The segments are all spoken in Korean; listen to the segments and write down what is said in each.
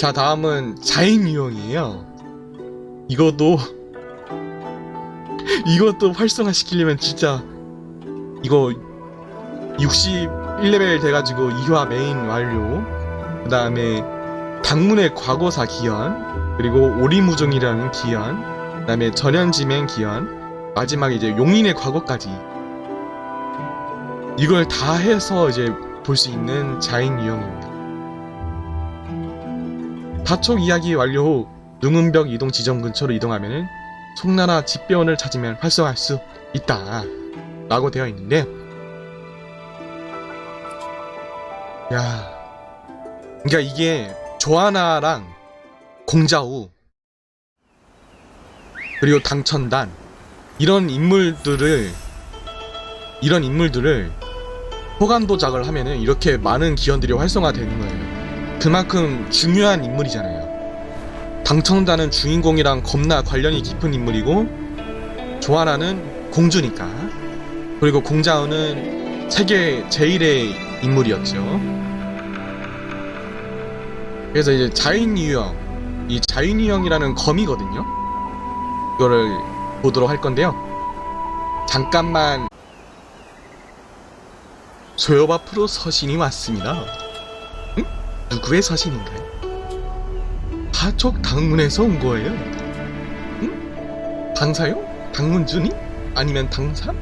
자, 다음은 자인 유형이에요. 이것도 이것도 활성화 시키려면 진짜 이거 61레벨 돼가지고 2화 메인 완료. 그 다음에 당문의 과거사 기현, 그리고 오리무중이라는 기현, 그 다음에 전현지맹 기현, 마지막에 이제 용인의 과거까지 이걸 다 해서 이제 볼 수 있는 자인 유형입니다. 다촉 이야기 완료 후 능은벽 이동 지점 근처로 이동하면은 송나라 집배원을 찾으면 활성화할 수 있다. 라고 되어 있는데, 야, 그러니까 이게 조하나랑 공자우 그리고 당천단 이런 인물들을 이런 인물들을 호감도작을 하면은 이렇게 많은 기원들이 활성화되는 거예요. 그만큼 중요한 인물이잖아요. 당천단은 주인공이랑 겁나 관련이 깊은 인물이고 조하나는 공주니까 그리고 공자우는 세계 제일의 인물이었죠. 그래서 이제 자인 유형, 이 자인 유형이라는 검이거든요. 이거를 보도록 할 건데요. 잠깐만 소엽 앞으로 서신이 왔습니다. 응? 누구의 서신인가요? 하촉 당문에서 온 거예요. 응? 당사요? 당문준이? 아니면 당사?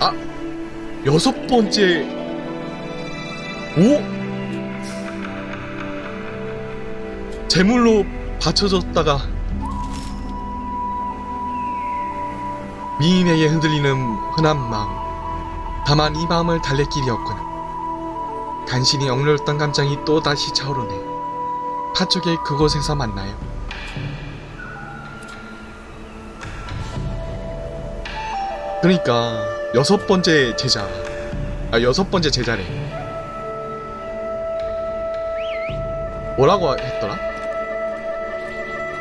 아, 여섯 번째. 오? 제물로 바쳐졌다가 미인에게 흔들리는 흔한 마음. 다만 이 마음을 달랠 길이 없구나. 간신히 억눌렀던 감정이 또 다시 차오르네. 파쪽의 그곳에서 만나요. 그러니까 여섯 번째 제자. 아 여섯 번째 제자래. 뭐라고 했더라?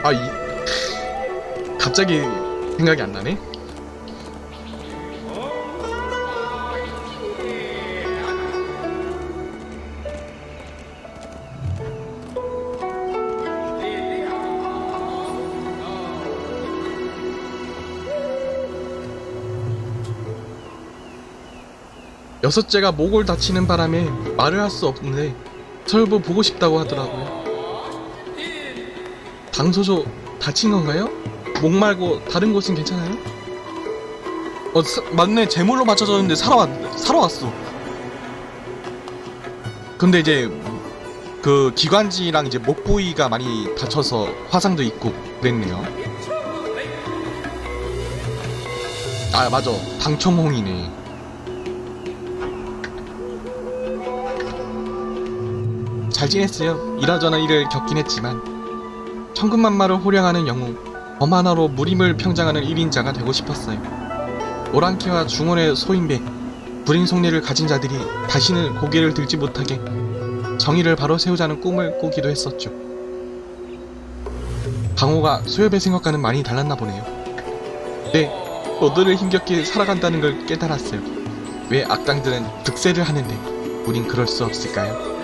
아 이. 갑자기 생각이 안 나네. 여섯째가 목을 다치는 바람에 말을 할 수 없는데 설부 보고 싶다고 하더라고요. 당소조 다친 건가요? 목 말고 다른 곳은 괜찮아요? 어 사- 맞네 제물로 맞춰졌는데 살아왔 살아왔어. 근데 이제 그 기관지랑 이제 목 부위가 많이 다쳐서 화상도 있고 그랬네요. 아 맞아 당청홍이네. 잘 지냈어요. 이러저러 일을 겪긴 했지만 천군만마를 호령하는 영웅 범 하나로 무림을 평장하는 1인자가 되고 싶었어요. 오랑캐와 중원의 소인배 불인 속내를 가진 자들이 다시는 고개를 들지 못하게 정의를 바로 세우자는 꿈을 꾸기도 했었죠. 강호가 소엽의 생각과는 많이 달랐나 보네요. 네, 너들을 힘겹게 살아간다는 걸 깨달았어요. 왜 악당들은 득세를 하는데 우린 그럴 수 없을까요?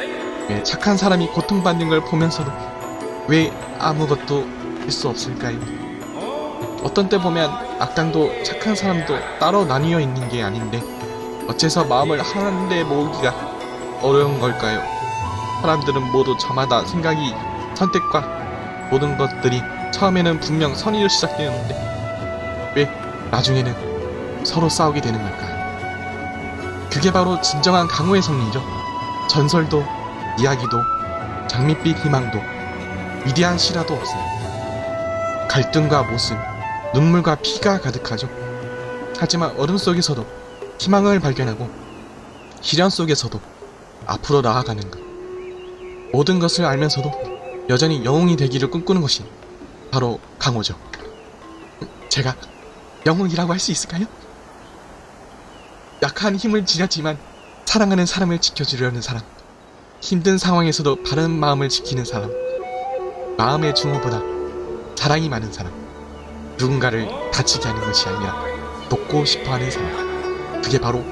왜 착한 사람이 고통받는 걸 보면서도 왜 아무것도 할 수 없을까요? 어떤 때 보면 악당도 착한 사람도 따로 나뉘어 있는 게 아닌데 어째서 마음을 하나데 모으기가 어려운 걸까요? 사람들은 모두 저마다 생각이 선택과 모든 것들이 처음에는 분명 선의로 시작되었는데 왜 나중에는 서로 싸우게 되는 걸까요? 그게 바로 진정한 강호의 성리죠. 전설도 이야기도 장밋빛 희망도 위대한 시라도 없어요. 갈등과 모순, 눈물과 피가 가득하죠. 하지만 어둠 속에서도 희망을 발견하고 시련 속에서도 앞으로 나아가는 것. 모든 것을 알면서도 여전히 영웅이 되기를 꿈꾸는 것이 바로 강호죠. 제가 영웅이라고 할 수 있을까요? 약한 힘을 지녔지만 사랑하는 사람을 지켜주려는 사람. 힘든 상황에서도 바른 마음을 지키는 사람. 마음의 중후보다 사랑이 많은 사람. 누군가를 다치게 하는 것이 아니라 돕고 싶어 하는 사람. 그게 바로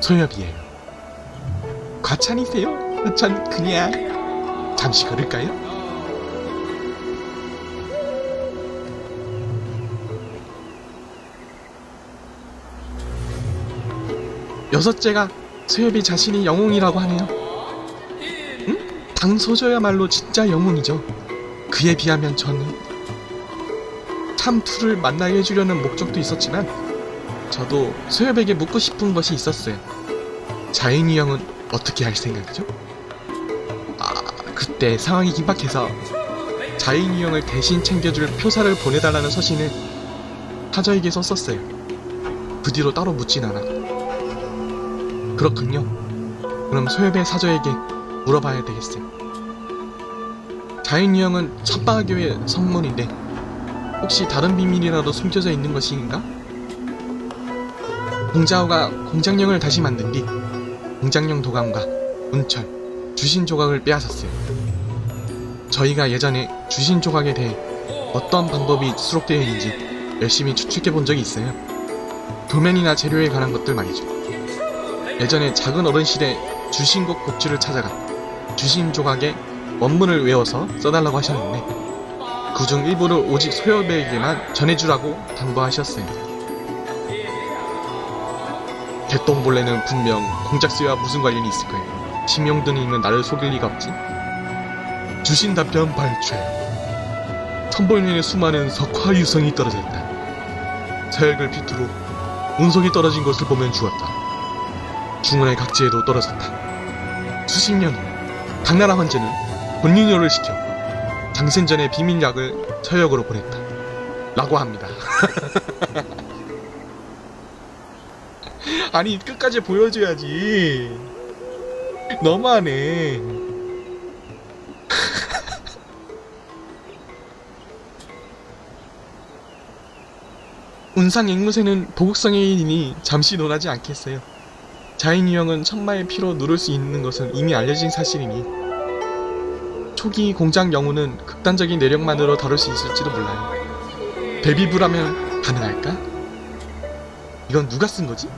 소엽이에요. 과 과찬이세요? 전 그냥 잠시 걸을까요? 여섯째가 소엽이 자신이 영웅이라고 하네요. 응? 당소저야말로 진짜 영웅이죠. 그에 비하면 저는 참투를 만나게 해주려는 목적도 있었지만 저도 소엽에게 묻고 싶은 것이 있었어요. 자인이 형은 어떻게 할 생각이죠? 아, 그때 상황이 긴박해서 자인이 형을 대신 챙겨줄 표사를 보내달라는 서신을 하저에게 썼었어요. 그 뒤로 따로 묻진 않아. 그렇군요. 그럼 소엽의 사저에게 물어봐야 되겠어요. 자인이 형은 첫방학교의 성문인데 혹시 다른 비밀이라도 숨겨져 있는 것인가? 공자호가 공장령을 다시 만든 뒤 공장령 도감과 운철, 주신 조각을 빼앗았어요. 저희가 예전에 주신 조각에 대해 어떤 방법이 수록되어 있는지 열심히 추측해 본 적이 있어요. 도면이나 재료에 관한 것들 말이죠. 예전에 작은 어른실에 주신곡 곡주를 찾아가 주신 조각의 원문을 외워서 써달라고 하셨는데 그중 일부를 오직 소엽에게만 전해주라고 당부하셨어요. 개똥벌레는 분명 공작새와 무슨 관련이 있을 거예요. 심용두님은 나를 속일 리가 없지. 주신 답변 발췌. 천벌면에 수많은 석화 유성이 떨어져 있다. 서열글 피투로 운석이 떨어진 것을 보면 죽었다. 중원의 각지에도 떨어졌다. 수십 년 후, 당나라 황제는 본인녀를 시켜 장센전의 비밀약을 서역으로 보냈다. 라고 합니다. 아니 끝까지 보여줘야지. 너무하네. 운상 앵무새는 보국성의 일이니 잠시 논하지 않겠어요. 자인 유형은 천마의 피로 누를 수 있는 것은 이미 알려진 사실이니 초기 공장 영웅은 극단적인 내력만으로 다룰 수 있을지도 몰라요. 베비브라면 가능할까? 이건 누가 쓴 거지?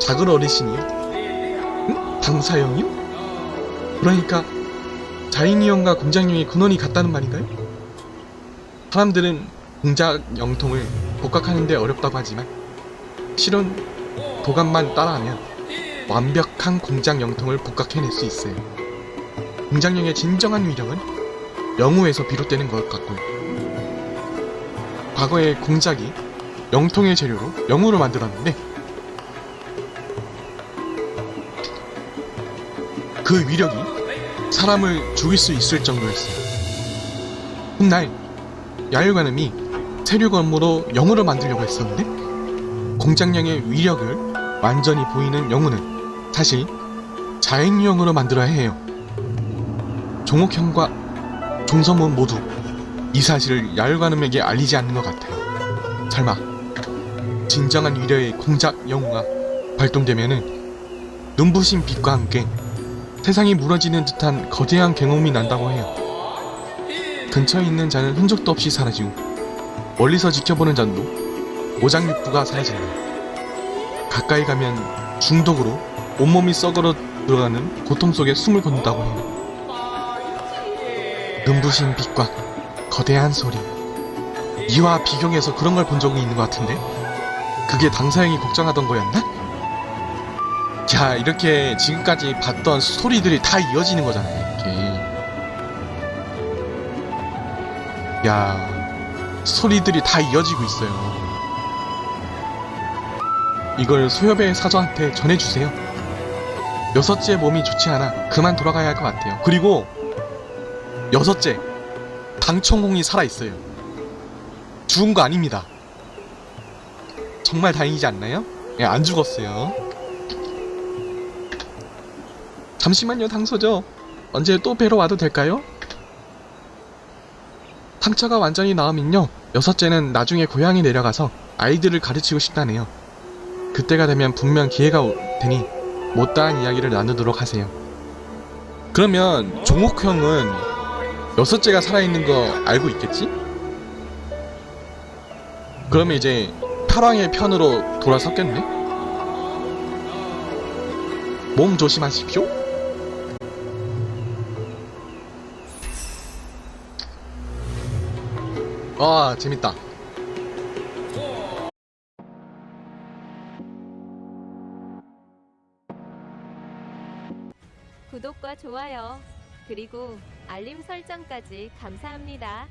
작은 어르신이요? 응? 당사형이요? 그러니까 자인이 형과 공장형의 근원이 같다는 말인가요? 사람들은 공작 영통을 복각하는데 어렵다고 하지만 실은 도감만 따라하면 완벽한 공작 영통을 복각해낼 수 있어요. 공장령의 진정한 위력은 영우에서 비롯되는 것 같고요. 과거에 공작이 영통의 재료로 영우를 만들었는데 그 위력이 사람을 죽일 수 있을 정도였어요. 훗날 야율관음이 세류검으로 영우를 만들려고 했었는데 공장령의 위력을 완전히 보이는 영우는 사실 자행유형으로 만들어야 해요. 종옥형과 종서문 모두 이 사실을 야율관음에게 알리지 않는 것 같아요. 설마 진정한 위력의 공작 영우가 발동되면은 눈부신 빛과 함께 세상이 무너지는 듯한 거대한 경험이 난다고 해요. 근처에 있는 자는 흔적도 없이 사라지고 멀리서 지켜보는 자도 오장육부가 사라진다. 가까이 가면 중독으로 온몸이 썩어러 들어가는 고통 속에 숨을 건다고 해요. 눈부신 빛과 거대한 소리. 이와 비경에서 그런 걸 본 적이 있는 것 같은데? 그게 당사형이 걱정하던 거였나? 자, 이렇게 지금까지 봤던 스토리들이 다 이어지는 거잖아요, 이게. 야, 스토리들이 다 이어지고 있어요. 이걸 소협의 사저한테 전해주세요. 여섯째 몸이 좋지 않아 그만 돌아가야 할 것 같아요. 그리고 여섯째, 당청공이 살아있어요. 죽은 거 아닙니다. 정말 다행이지 않나요? 예, 안 죽었어요. 잠시만요, 당소죠. 언제 또 뵈러 와도 될까요? 상처가 완전히 나으면요, 여섯째는 나중에 고향에 내려가서 아이들을 가르치고 싶다네요. 그때가 되면 분명 기회가 오, 되니 못다한 이야기를 나누도록 하세요. 그러면 종옥 형은 여섯째가 살아있는 거 알고 있겠지? 그러면 이제 파랑의 편으로 돌아섰겠네? 몸 조심하십시오. 아, 재밌다. 좋아요, 그리고 알림 설정까지 감사합니다.